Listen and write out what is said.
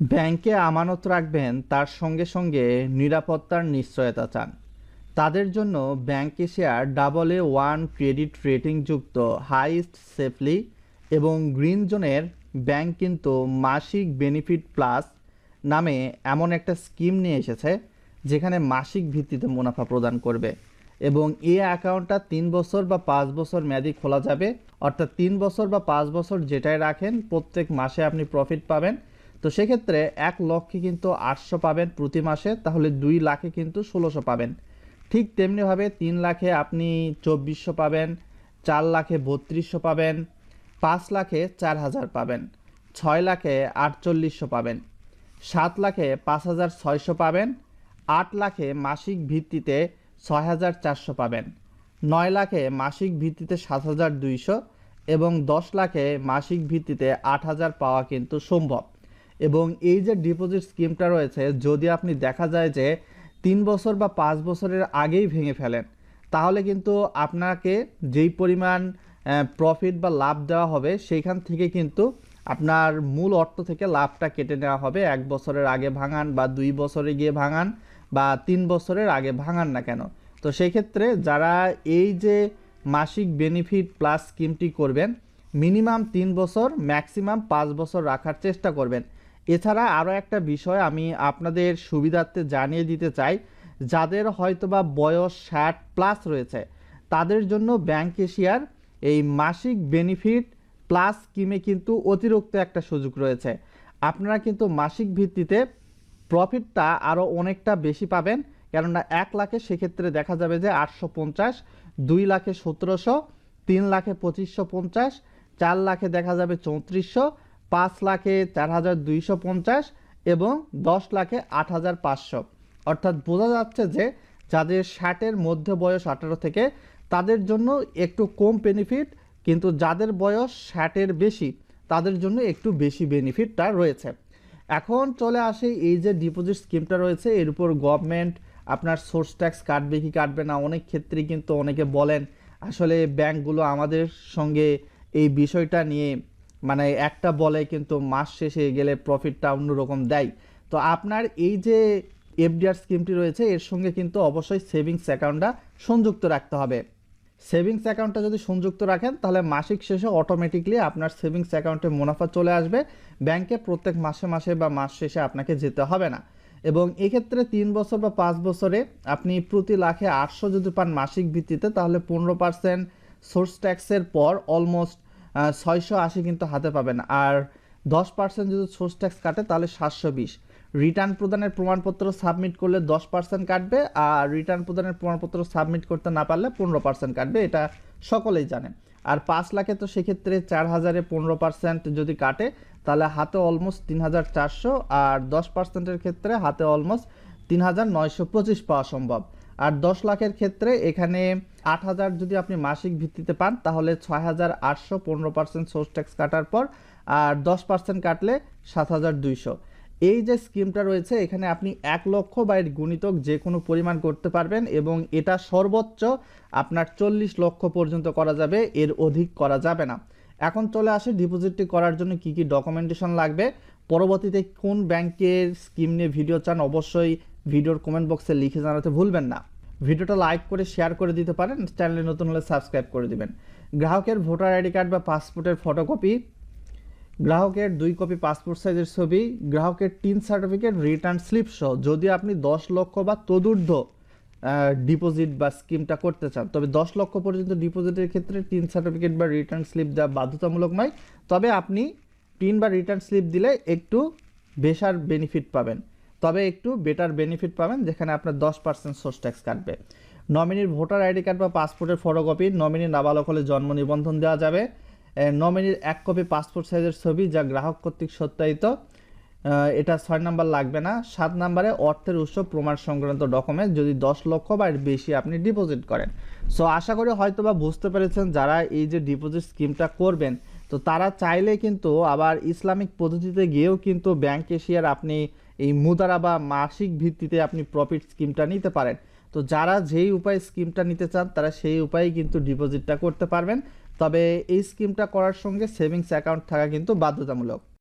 ব্যাংকে আমানত রাখবেন, তার সঙ্গে সঙ্গে নিরাপত্তার নিশ্চয়তা চান। তাদের জন্য ব্যাংক এশিয়ার ডাবল এ ওয়ান ক্রেডিট রেটিংযুক্ত হাইস্ট সেফলি এবং গ্রিন জোনের ব্যাংক কিন্তু মাসিক বেনিফিট প্লাস নামে এমন একটা স্কিম নিয়ে এসেছে, যেখানে মাসিক ভিত্তিতে মুনাফা প্রদান করবে এবং এই অ্যাকাউন্টটা তিন বছর বা পাঁচ বছর মেয়াদি খোলা যাবে। অর্থাৎ তিন বছর বা পাঁচ বছর যেটাই রাখেন, প্রত্যেক মাসে আপনি প্রফিট পাবেন তো সেক্ষেত্রে এক লক্ষে কিন্তু আটশো পাবেন প্রতি মাসে, তাহলে দুই লাখে কিন্তু ষোলোশো পাবেন। ঠিক তেমনিভাবে তিন লাখে আপনি চব্বিশশো পাবেন, চার লাখে বত্রিশশো পাবেন, পাঁচ লাখে চার হাজার পাবেন, ছয় লাখে আটচল্লিশশো পাবেন, সাত লাখে পাঁচ হাজার ছয়শো পাবেন, আট লাখে মাসিক ভিত্তিতে ছয় হাজার চারশো পাবেন, নয় লাখে মাসিক ভিত্তিতে সাত হাজার দুইশো এবং দশ লাখে মাসিক ভিত্তিতে আট হাজার পাওয়া কিন্তু সম্ভব। এবং এই যে ডিপোজিট স্কিমটা রয়েছে, যদি আপনি দেখা যায় যে তিন বছর বা পাঁচ বছরের আগেই ভেঙে ফেলেন, তাহলে কিন্তু আপনাকে যেই পরিমাণ প্রফিট বা লাভ দেওয়া হবে, সেইখান থেকে কিন্তু আপনার মূল অর্থ থেকে লাভটা কেটে নেওয়া হবে। এক বছরের আগে ভাঙান বা দুই বছরে গিয়ে ভাঙান বা তিন বছরের আগে ভাঙান না কেন? তো সেই ক্ষেত্রে যারা এই যে মাসিক বেনিফিট প্লাস স্কিমটি করবেন মিনিমাম তিন বছর ম্যাক্সিমাম পাঁচ বছর রাখার চেষ্টা করবেন। এছাড়া আরও একটা বিষয় আমি আপনাদের সুবিধার্থে জানিয়ে দিতে চাই, যাদের হয়তোবা বয়স ষাট প্লাস রয়েছে, তাদের জন্য ব্যাংক এশিয়ার এই মাসিক বেনিফিট প্লাস স্কিমে কিন্তু অতিরিক্ত একটা সুযোগ রয়েছে। আপনারা কিন্তু মাসিক ভিত্তিতে প্রফিটটা আরও অনেকটা বেশি পাবেন, কেননা এক লাখে সেক্ষেত্রে দেখা যাবে যে আটশো পঞ্চাশ, দুই লাখে সতেরোশো, তিন লাখে পঁচিশশো পঞ্চাশ, চার লাখে দেখা যাবে চৌত্রিশশো পাঁচ লাখে চার হাজার দুইশো পঞ্চাশ এবং দশ লাখে আট হাজার পাঁচশো। অর্থাৎ বোঝা যাচ্ছে যে যাদের ষাটের মধ্যে বয়স আঠারো থেকে, তাদের জন্য একটু কম বেনিফিট কিন্তু যাদের বয়স ষাটের বেশি, তাদের জন্য একটু বেশি বেনিফিটটা রয়েছে। এখন চলে আসে এই যে ডিপোজিট স্কিমটা রয়েছে, এর উপর গভর্নমেন্ট আপনার সোর্স ট্যাক্স কাটবে কি কাটবে না, অনেক ক্ষেত্রেই কিন্তু অনেকে বলেন, আসলে ব্যাংকগুলো আমাদের সঙ্গে এই বিষয়টা নিয়ে মানে একটা বলে কিন্তু মাস শেষে গেলে প্রফিটটা অন্যরকম দেয়। তো আপনার এই যে এফডিআর স্কিমটি রয়েছে, এর সঙ্গে কিন্তু অবশ্যই সেভিংস অ্যাকাউন্টটা সংযুক্ত রাখতে হবে। সেভিংস অ্যাকাউন্টটা যদি সংযুক্ত রাখেন, তাহলে মাসিক শেষে অটোমেটিকলি আপনার সেভিংস অ্যাকাউন্টে মুনাফা চলে আসবে। ব্যাংকে প্রত্যেক মাসে মাসে বা মাস শেষে আপনাকে যেতে হবে না। এবং এক্ষেত্রে তিন বছর বা পাঁচ বছরে আপনি প্রতি লাখে আটশো যদি পান মাসিক ভিত্তিতে, তাহলে পনেরো পার্সেন্ট সোর্স ট্যাক্সের পর অলমোস্ট ছয়শো আশি কিন্তু হাতে পাবেন। আর দশ পার্সেন্ট যদি সোর্স ট্যাক্স কাটে, তাহলে সাতশো বিশ। রিটার্ন প্রদানের প্রমাণপত্র সাবমিট করলে দশ পার্সেন্ট কাটবে, আর রিটার্ন প্রদানের প্রমাণপত্র সাবমিট করতে না পারলে পনেরো পার্সেন্ট কাটবে, এটা সকলেই জানেন আর পাঁচ লাখে তো সেক্ষেত্রে চার হাজারে পনেরো পার্সেন্ট যদি কাটে, তাহলে হাতে অলমোস্ট তিন হাজার চারশো, আর দশ পার্সেন্টের ক্ষেত্রে হাতে অলমোস্ট তিন হাজার নয়শো পঁচিশ পাওয়া সম্ভব। আর দশ লাখের ক্ষেত্রে এখানে আট হাজার যদি আপনি মাসিক ভিত্তিতে পান, তাহলে ছয় হাজার আটশো পনেরো পার্সেন্ট সোর্স ট্যাক্স কাটার পর, আর দশ পার্সেন্ট কাটলে সাত হাজার দুইশো। এই যে স্কিমটা রয়েছে, এখানে আপনি এক লক্ষ বা এর গুণিতক যে কোনো পরিমাণ করতে পারবেন এবং এটা সর্বোচ্চ আপনার চল্লিশ লক্ষ পর্যন্ত করা যাবে, এর অধিক করা যাবে না। এখন চলে আসে ডিপোজিটটি করার জন্য কি কি ডকুমেন্টেশন লাগবে। পরবর্তীতে কোন ব্যাংকের স্কিম নিয়ে ভিডিও চান, অবশ্যই ভিডিওর কমেন্ট বক্সে লিখে জানাতে ভুলবেন না। ভিডিওটা লাইক করে শেয়ার করে দিতে পারেন চ্যানেলে নতুন হলে সাবস্ক্রাইব করে দিবেন। গ্রাহকের ভোটার আইডি কার্ড বা পাসপোর্টের ফটোকপি গ্রাহকের দুই কপি পাসপোর্ট সাইজের ছবি, গ্রাহকের টিন সার্টিফিকেট রিটার্ন স্লিপ সহ যদি আপনি দশ লক্ষ বা তদূর্ধ্ব ডিপোজিট বা স্কিমটা করতে চান, তবে দশ লক্ষ পর্যন্ত ডিপোজিটের ক্ষেত্রে টিন সার্টিফিকেট বা রিটার্ন স্লিপ দেওয়া বাধ্যতামূলক নয়। তবে আপনি টিন বা রিটার্ন স্লিপ দিলে একটু বেশার বেনিফিট পাবেন। তবে একটু বেটার বেনিফিট পাবেন, যেখানে আপনার দশ পার্সেন্ট সোর্স ট্যাক্স কাটবে। নমিনির ভোটার আইডি কার্ড বা পাসপোর্টের ফটোকপি নমিনি নাবালক হলে জন্ম নিবন্ধন দেওয়া যাবে। নমিনির এক কপি পাসপোর্ট সাইজের ছবি যা গ্রাহক কর্তৃক সত্যায়িত। এটা ছয় নাম্বার লাগবে না। সাত নাম্বারে অর্থের উৎস, প্রমাণ সংক্রান্ত ডকুমেন্ট যদি দশ লক্ষ বা এর বেশি আপনি ডিপোজিট করেন। সো আশা করি হয়তো বা বুঝতে পেরেছেন যারা এই যে ডিপোজিট স্কিমটা করবেন। তো তারা চাইলে কিন্তু আবার ইসলামিক পদ্ধতিতে গিয়েও কিন্তু ব্যাংক এশিয়ার আপনি এই মুদারা বা মাসিক ভিত্তিতে আপনি প্রফিট স্কিমটা নিতে পারেন। তো যারা যেই উপায়ে স্কিমটা নিতে চান, তারা সেই উপায়ে কিন্তু ডিপোজিটটা করতে পারবেন। তবে এই স্কিমটা করার সঙ্গে সেভিংস অ্যাকাউন্ট থাকা কিন্তু বাধ্যতামূলক।